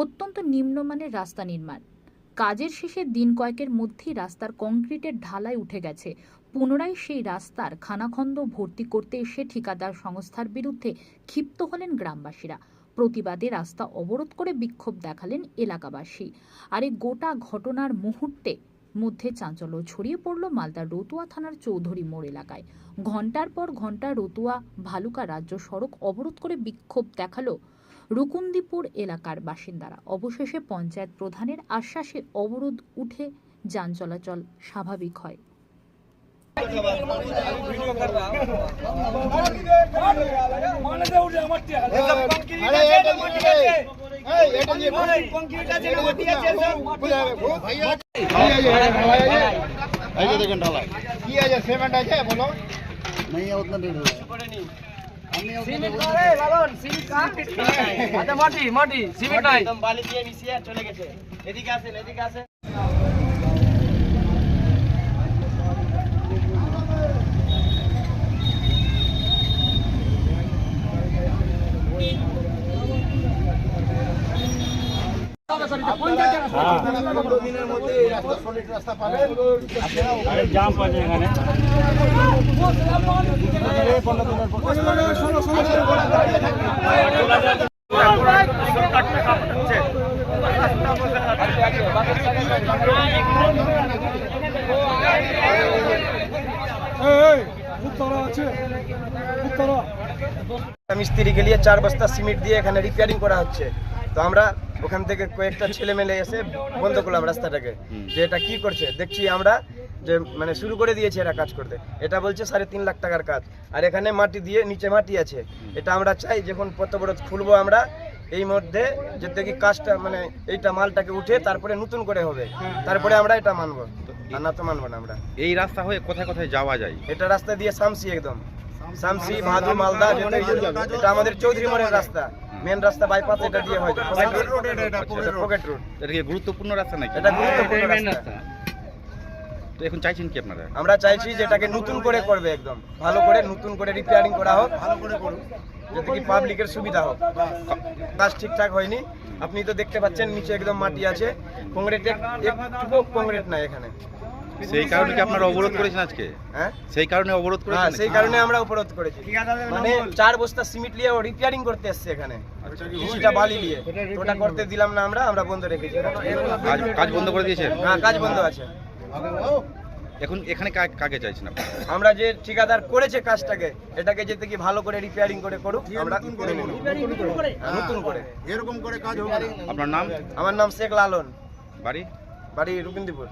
অত্যন্ত নিম্নমানের রাস্তা নির্মাণ। কাজের শেষে দিন কয়েকের মধ্যেই রাস্তার কংক্রিটের ঢালাই উঠে গেছে। পুনরায় সেই রাস্তার খানাখন্দ ভর্তি করতে এসে ঠিকাদার সংস্থার বিরুদ্ধে ক্ষিপ্ত হলেন গ্রামবাসীরা। প্রতিবাদে রাস্তা অবরোধ করে বিক্ষোভ দেখালেন এলাকাবাসী। আর এই গোটা ঘটনার মুহূর্তে মধ্যে চাঞ্চল্য ছড়িয়ে পড়ল মালদার রতুয়া থানার চৌধুরী মোড় এলাকায়। ঘণ্টার পর ঘণ্টা রতুয়া, ভালুকা রাজ্য সড়ক অবরোধ করে বিক্ষোভ দেখাল রুকুন্দিপুর এলাকার বাসিন্দারা অবশেষে পঞ্চায়েত প্রধানের আশ্বাসে অবরোধ উঠে যান চলাচল স্বাভাবিক হয় ऐसे देखो ढाला की है ये सीमेंट है क्या बोलो नहीं है उतना डेढ़ মাটি মাটি সিমেন্ট নাই বালি দিয়ে মিশিয়ে চলে গেছে। এদিকে আসেন এদিকে আসেন দিনের মধ্যে এই রাস্তা সলিড রাস্তা পাবেন জাম পাচ্ছে এখানে মিস্ত্রি গেলিয়ে চার বস্তা সিমেন্ট দিয়ে এখানে রিপেয়ারিং করা হচ্ছে। তো আমরা ওখান থেকে কয়েকটা ছেলে মেলে এসে বন্ধ করলাম রাস্তাটাকে। যে এটা কি করছে? দেখছি আমরা যে মানে শুরু করে দিয়েছে এরা কাজ করতে। এটা বলছে সাড়ে তিন লাখ টাকার কাজ। আর এখানে মাটি দিয়ে নিচে মাটি আছে। এটা আমরা চাই যখন পত্রবরত খুলবো আমরা এই মধ্যে যে দেখি কাজটা মানে এইটা মালটাকে উঠে তারপরে নতুন করে হবে। তারপরে আমরা এটা মানবো। আর না তো মানবো না আমরা। এই রাস্তা হয়ে কোথায় কোথায় যাওয়া যায়? এটা রাস্তা দিয়ে সামসি একদম। সামসি ভাদু মালদা এটা আমাদের চৌধুরী মোড়ের রাস্তা। মেন রাস্তা বাইপাস এটা দিয়ে হয়। পকেট রোড এটা কি গুরুত্বপূর্ণ রাস্তা নাকি? এটা গুরুত্বপূর্ণ রাস্তা। তো এখন চাইছেন কি আপনারা? আমরা চাইছি যে এটাকে নতুন করে করবে একদম। ভালো করে নতুন করে রিপেয়ারিং করা হোক। ভালো করে করুন। যাতে কি পাবলিকের সুবিধা হোক। কাজ ঠিকঠাক হয়নি। আপনি তো দেখতে পাচ্ছেন নিচে একদম মাটি আছে। কংক্রিট একটুকু কংক্রিট নাই এখানে। সেই কারণে কি আপনারা অবরোধ করেছেন আজকে? হ্যাঁ? সেই কারণে অবরোধ হ্যাঁ সেই কারণে আমরা উপরোধ করেছি। মানে চার বস্তা সিমেন্ট নিয়ে রিপেয়ারিং করতে এসছে এখানে। কিছুটা বালি নিয়ে ওটা করতে দিলাম না আমরা আমরা বন্ধ রেখেছি। কাজ কাজ বন্ধ করে দিয়েছেন? হ্যাঁ কাজ বন্ধ আছে। এখন এখানে কা- কাকে চাইছেন আমরা যে ঠিকাদার করেছে কাজটাকে এটাকে যেতে কি ভালো করে রিপেয়ারিং করে করুক আমরা করে নেব। হ্যাঁ, নতুন করে। এরকম করে কাজ হবে আপনার নাম? আমার নাম শেখ লালন। বাড়ি? বাড়ি রুকিন্দিপুর।